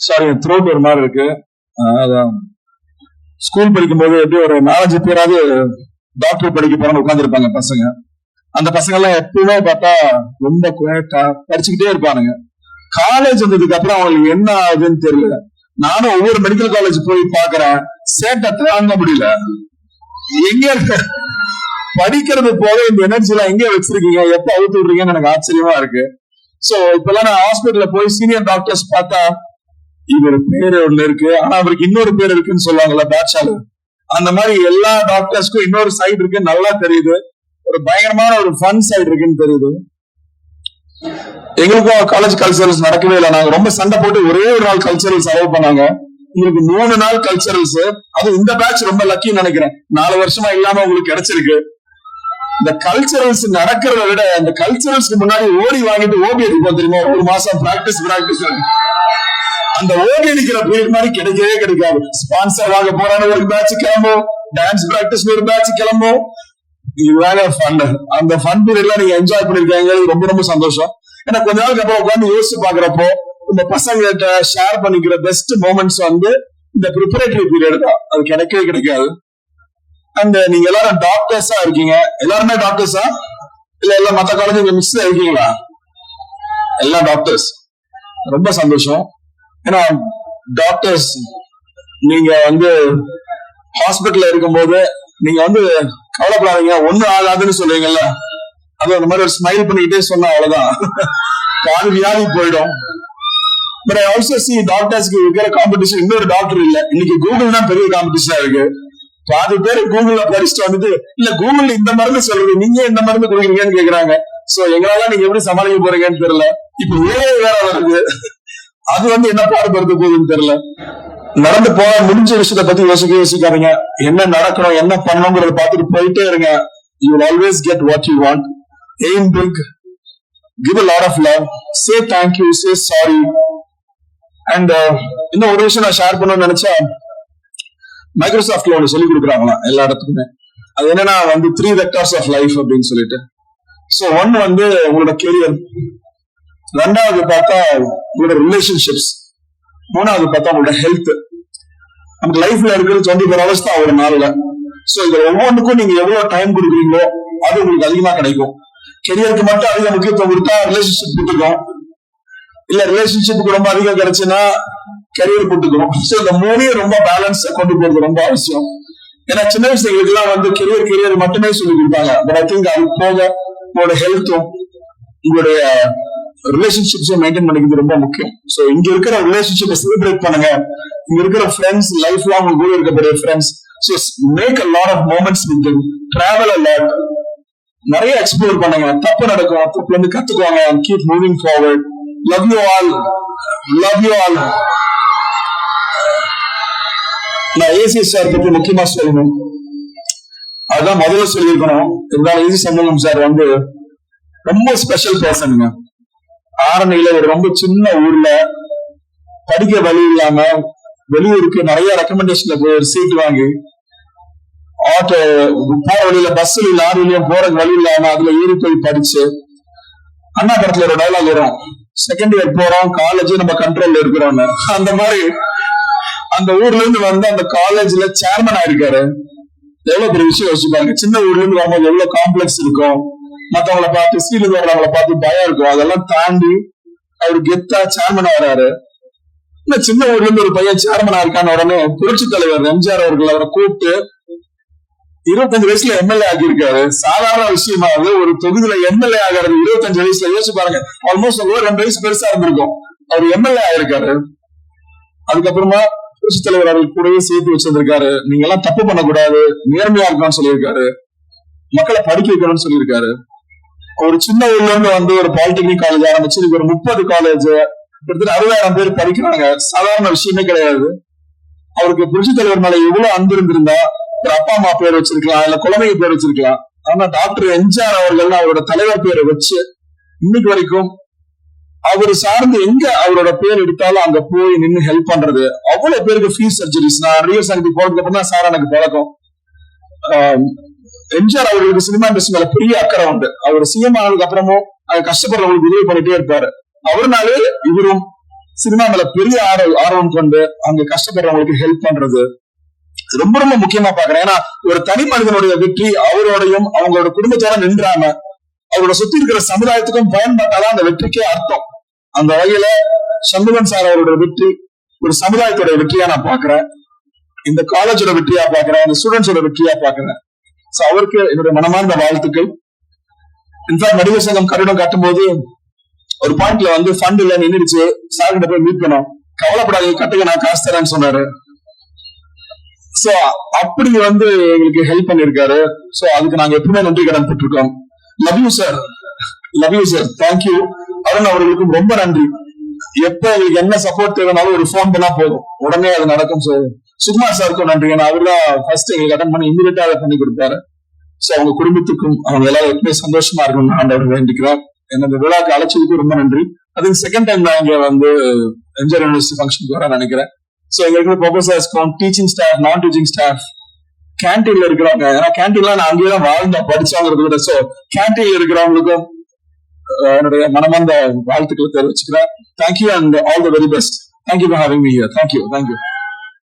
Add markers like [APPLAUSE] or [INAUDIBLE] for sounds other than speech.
Sorry throat ஒரு மாதிரி இருக்கு. ஆஹ் அதான். ஸ்கூல் படிக்கும்போது எப்படி ஒரு நாலஞ்சு பேராவது டாக்டர் படிக்க போறான்னு உட்காந்துருப்பாங்க பசங்க. அந்த பசங்க எல்லாம் எப்பவுமே பார்த்தா ரொம்ப குவேட்டா படிச்சுக்கிட்டே இருப்பானுங்க. காலேஜ் வந்ததுக்கு அப்புறம் அவங்களுக்கு என்ன ஆகுதுன்னு தெரியல. நானும் ஒவ்வொரு மெடிக்கல் காலேஜ் போய் பாக்குறேன் சேட்டை தாங்க முடியல. எங்க இருக்க படிக்கிறது போக இந்த எனர்ஜி எல்லாம் எங்க வச்சிருக்கீங்க? எப்ப அவுத்து விடுறீங்கன்னு எனக்கு ஆச்சரியமா இருக்கு. சோ இப்பெல்லாம் நான் ஹாஸ்பிட்டல்ல போய் சீனியர் டாக்டர்ஸ் பார்த்தா இவர் பேரு ஒண்ணு இருக்கு. ஆனா அவருக்கு இன்னொரு பேர் இருக்குன்னு சொல்லுவாங்கல்ல பேட்சாலு அந்த மாதிரி எல்லா டாக்டர்ஸ்க்கும் இன்னொரு சைடு இருக்கு. நல்லா தெரியுது. ஒரு பயங்கரமான ஒரு ஃபன் சைடு இருக்குன்னு தெரியுது. எங்களுக்கும் காலேஜ் கல்ச்சரல்ஸ் நடக்கவே இல்லை. நாங்க ரொம்ப சண்டை போட்டு ஒரே ஒரு நாள் கல்ச்சரல்ஸ் அலோவ் பண்ணாங்க. உங்களுக்கு மூணு நாள் கல்ச்சரல்ஸ் அது இந்த பேட்ச் ரொம்ப லக்கின்னு நினைக்கிறேன். நாலு வருஷமா இல்லாம உங்களுக்கு கிடைச்சிருக்கு. இந்த கல்ச்சரல்ஸ் நடக்கிறத விட அந்த கல்ச்சரல்ஸ்க்கு முன்னாடி ஓடி வாங்கிட்டு ஓபி அடிப்போம் தெரியுமா? ஒரு மாசம் பிராக்டிஸ் பிராக்டிஸ் அந்த ஓடி அடிக்கிற பீரியட் மாதிரி கிடைக்கவே கிடைக்காது. ஸ்பான்சர் வாங்க போறான ஒரு பேட்ச் கிளம்பும் டான்ஸ் பிராக்டிஸ் ஒரு பேட்ச் கிளம்பும் இதுதாங்க ஃபன் அந்த ஃபன் பீரியட்ல நீங்க என்ஜாய் பண்ணிருக்கீங்க. ரொம்ப ரொம்ப சந்தோஷம். ஏன்னா கொஞ்ச நாளுக்கு அப்புறம் உட்காந்து யோசிச்சு பாக்குறப்போ இந்த பசங்கள்கிட்ட ஷேர் பண்ணிக்கிற பெஸ்ட் மூமெண்ட்ஸ் வந்து இந்த ப்ரிப்பரேட்டரி பீரியட் தான். அது கிடைக்கவே கிடைக்காது. அண்ட் நீங்க எல்லாரும் டாக்டர்ஸா இருக்கீங்க. எல்லாருமே டாக்டர்ஸா இல்ல எல்லாம் மத்த காலேஜ் மிக்ஸ் இருக்கீங்களா? எல்லாம் டாக்டர்ஸ் ரொம்ப சந்தோஷம். ஏன்னா டாக்டர்ஸ் நீங்க வந்து ஹாஸ்பிட்டல்ல இருக்கும்போது நீங்க வந்து கவலைப்படாதீங்க. ஒண்ணும் ஆகாதுன்னு சொல்லுவீங்கல்ல. அது அந்த மாதிரி ஒரு ஸ்மைல் பண்ணிக்கிட்டே சொன்னா அவ்வளவுதான். [LAUGHS] காது வியாதி போயிடும். பட் ஐ ஆல்சோ சி டாக்டர்ஸ்க்கு இருக்கிற காம்படிஷன் இன்னொரு டாக்டர் இல்ல. இன்னைக்கு கூகுள் தான் பெரிய காம்படிஷனா இருக்கு. பாதி பேர் கூகுள்ல படிச்சுட்டு வந்துட்டு இல்ல கூகுள் இந்த மருந்து சொல்றது நீங்க இந்த மருந்து கொடுக்குறீங்கன்னு கேக்குறாங்க? சோ எங்களால நீங்க எப்படி சமாளிக்க போறீங்கன்னு தெரியல. இப்ப ஏஐ வேற வருது அது வந்து என்ன பாடுபடுத்த போகுதுன்னு தெரியல. நடந்து போக முடிஞ்ச விஷயத்த பத்தி யோசிக்க யோசிக்காதீங்க. என்ன நடக்கணும் என்ன பண்ணணுங்கிறத பார்த்துட்டு போயிட்டே இருங்க. You always get what you want aim big give a lot of love say thank you say sorry and இன்னும் ஒரு விஷயம் நான் ஷேர் பண்ணணும்னு நினைச்சா மைக்ரோசாஃப்ட்ல ஒன்று சொல்லி கொடுக்குறாங்களா எல்லா இடத்துக்குமே. அது என்னன்னா வந்து த்ரீ வெக்டர்ஸ் ஆஃப் லைஃப் அப்படின்னு சொல்லிட்டு. ஸோ ஒன் வந்து உங்களோட கெரியர் ரெண்டாவது பார்த்தா உங்களோட ரிலேஷன்ஷிப்ஸ் மூணாவது பார்த்தா உங்களோட ஹெல்த் நமக்கு லைஃப்ல இருக்கிறது டுவெண்ட்டி ஃபோர் ஹவர்ஸ் தான் ஒரு நாள்ல. சோ இது ஒவ்வொன்றுக்கும் நீங்க எவ்வளவு டைம் கொடுக்குறீங்களோ அது உங்களுக்கு அதிகமா கிடைக்கும். கெரியருக்கு மட்டும் அதிக முக்கியத்துவம் கொடுத்தா ரிலேஷன்ஷிப் கொடுத்துக்கும் இல்ல ரிலேஷன்ஷிப் ரொம்ப அதிகம் கிடைச்சுன்னா கெரியர் கொடுத்துக்கணும் சோ இந்த மூணையும் ரொம்ப பேலன்ஸ் கொண்டு போறது ரொம்ப அவசியம். ஏன்னா சின்ன வயசுகளுக்கு எல்லாம் வந்து கெரியர் கெரியர் மட்டுமே சொல்லி கொடுத்தாங்க பட் ஐ திங்க் அது போக உங்களோட ஹெல்த்தும் உங்களுடைய ரிலேஷன்ஷிப்ஸை மெயின்டைன் பண்ணிக்கிறது ரொம்ப முக்கியம். ஸோ இங்க இருக்கிற ரிலேஷன்ஷிப்பை செலிப்ரேட் பண்ணுங்க. இங்க இருக்கிற ஃப்ரெண்ட்ஸ் லைஃப் லாங் கூட இருக்கக்கூடிய friends so make a lot of moments with travel a lot நிறைய எக்ஸ்ப்ளோர் பண்ணுங்க. தப்பு நடக்கும். தப்புல இருந்து கத்துக்குவாங்க keep moving forward love you all love you all நான் ஏசிஎஸ் சார் பத்தி முக்கியமா சொல்லணும். அதுதான் முதல்ல சொல்லியிருக்கணும். இருந்தாலும் ஏசி சண்முகம் சார் வந்து ரொம்ப ஸ்பெஷல் பர்சனுங்க ஆரணியில ஒரு ரொம்ப சின்ன ஊர்ல படிக்க வழி இல்லாம வெளியூருக்கு நிறைய ரெக்கமெண்டேஷன்ல போய் ஒரு சீட் வாங்கி ஆட்டோ போற வழியில பஸ்ல லாரிலயும் போறதுக்கு வழி இல்லாம அதுல ஏறி போய் படிச்சு அண்ணா படத்துல ஒரு டைலாக் வரும். செகண்ட் இயர் போறோம் காலேஜ் நம்ம கண்ட்ரோல்ல இருக்கிறோம்னு. அந்த மாதிரி அந்த ஊர்ல இருந்து வந்து அந்த காலேஜ்ல சேர்மன் ஆயிருக்காரு. எவ்வளவு பெரிய விஷயம் யோசிப்பாங்க சின்ன ஊர்ல இருந்து வரும்போது எவ்வளவு காம்ப்ளெக்ஸ் இருக்கும். மத்தவங்கள பார்த்து ஸ்கீல வர்றவங்கள பார்த்து பயம் இருக்கும். அதெல்லாம் தாண்டி அவர் கெத்தா சேர்மனா வராரு இன்னும் சின்ன ஊர்ல இருந்து ஒரு பையன் சேர்மனா இருக்கான உடனே புரட்சி தலைவர் எம்ஜிஆர் அவர்கள் அவரை கூப்பிட்டு இருபத்தஞ்சு வயசுல எம்எல்ஏ ஆகியிருக்காரு சாதாரண விஷயமாவது ஒரு தொகுதியில எம்எல்ஏ ஆகிறது இருபத்தஞ்சு வயசுல யோசிச்சு பாருங்க. ஆல்மோஸ்ட் ஒரு ரெண்டு வயசு பெருசா இருந்திருக்கும். அவர் எம்எல்ஏ ஆயிருக்காரு. அதுக்கப்புறமா புரட்சி தலைவர் அவர்கள் கூடவே சேர்த்து வச்சிருந்திருக்காரு. நீங்க எல்லாம் தப்பு பண்ணக்கூடாது. நேர்மையா இருக்கணும்னு சொல்லியிருக்காரு. மக்களை படிக்க வைக்கணும்னு சொல்லியிருக்காரு. ஒரு சின்ன ஊர்ல இருந்து வந்து ஒரு பாலிடெக்னிக் காலேஜ் ஆரம்பிச்சு இதுக்கு ஒரு முப்பது காலேஜ் கிட்டத்தட்ட அறுபதாயிரம் பேர் படிக்கிறாங்க சாதாரண விஷயமே கிடையாது. அவருக்கு புரட்சி தலைவர் மேல எவ்வளவு அன்பு இருந்திருந்தா ஒரு அப்பா அம்மா பேர் வச்சிருக்கலாம் இல்ல குழந்தைங்க பேர் வச்சிருக்கலாம். ஆனா டாக்டர் எம்ஜிஆர் அவர்கள் அவரோட தலைவர் பேரை வச்சு இன்னைக்கு வரைக்கும் அவர் சார்ந்து எங்க அவரோட பேர் எடுத்தாலும் அங்க போய் நின்னு ஹெல்ப் பண்றது. அவ்வளவு பேருக்கு ஃபீஸ் சர்ஜரிஸ் நான் ரியல் சங்கி போறதுக்கு அப்புறம் தான் சார் எனக்கு பழக்கம். ஆஹ் எம்ஜிஆர் அவர்களுக்கு சினிமா இண்டஸ்ட்ரி மேல பெரிய அக்கறை உண்டு. அவர் சிஎம் ஆனதுக்கு அப்புறமும் அது கஷ்டப்படுறவங்களுக்கு உதவி பண்ணிட்டே இருப்பாரு. அவருனாலே இவரும் சினிமா மேல பெரிய ஆர்வம் ஆர்வம் கொண்டு அங்க கஷ்டப்படுறவங்களுக்கு ஹெல்ப் பண்றது ரொம்ப ரொம்ப முக்கியமா பாக்குறேன் ஏன்னா ஒரு தனி மனிதனுடைய வெற்றி அவரோடையும் அவங்களோட குடும்பத்தோட நின்றாம அவரோட சுத்தி இருக்கிற சமுதாயத்துக்கும் பயன்பட்டாதான் அந்த வெற்றிக்கே அர்த்தம். அந்த வகையில சண்முகன் சார் அவரோட வெற்றி ஒரு சமுதாயத்தோட வெற்றியா நான் பாக்குறேன் இந்த காலேஜோட வெற்றியா பாக்குறேன் இந்த ஸ்டூடெண்ட்ஸோட வெற்றியா பாக்குறேன் சோ அவருக்கு என்னுடைய மனமார்ந்த வாழ்த்துக்கள். இன்ஃபேக்ட் நடிகர் சங்கம் கட்டிடம் கட்டும்போது ஒரு பாயிண்ட்ல வந்து ஃபண்ட் இல்ல நின்றுச்சு சார் கிட்ட போய் மீட் பண்ணோம். கவலைப்படாதீங்க கட்டுங்க நான் காசு தரேன்னு சொன்னாரு. சோ அப்படி வந்து எங்களுக்கு ஹெல்ப் பண்ணிருக்காரு. சோ அதுக்கு நாங்க எப்பவுமே நன்றி கடன் பெற்றிருக்கோம் love you sir love you sir thank you Arun அவர்களுக்கும் ரொம்ப நன்றி. எப்ப எங்களுக்கு என்ன சப்போர்ட் தேவைனாலும் ஒரு ஃபோன் பண்ணா போதும். உடனே அது நடக்கும் சார் சுகுமார் சாருக்கும் நன்றி. ஏன்னா அவர் தான் ஃபர்ஸ்ட் எங்களுக்கு அட்டன் பண்ணி இமீடியட்டா அதை பண்ணி கொடுப்பாரு சோ அவங்க குடும்பத்துக்கும் அவங்க எல்லாரும் எப்பவுமே சந்தோஷமா இருக்கணும்னு ஆண்டவர் வேண்டிக்கிறோம் என்னோட விழாக்கு அழைச்சதுக்கு ரொம்ப நன்றி. அதுக்கு செகண்ட் டைம் தான் இங்க வந்து எம்ஜிஆர் யூனிவர்சிட்டி ஃபங்க்ஷனுக்கு வர நினைக்கிறேன். சோ எங்க இருக்கிற ப்ரொஃபசர்ஸ்க்கும் டீச்சிங் ஸ்டாஃப் நான் டீச்சிங் ஸ்டாஃப் கேன்டீன்ல இருக்கிறவங்க ஏன்னா கேன்டீன்ல நான் அங்கேயே தான் வாழ்ந்தேன் படிச்சவங்க விட. சோ கேன்டீன்ல இருக்கிறவங்களுக்கும் என்னுடைய மனமார்ந்த வாழ்த்துக்களை தெரிவிச்சுக்கிறேன். Thank you and all the very best thank you for having me here thank you thank you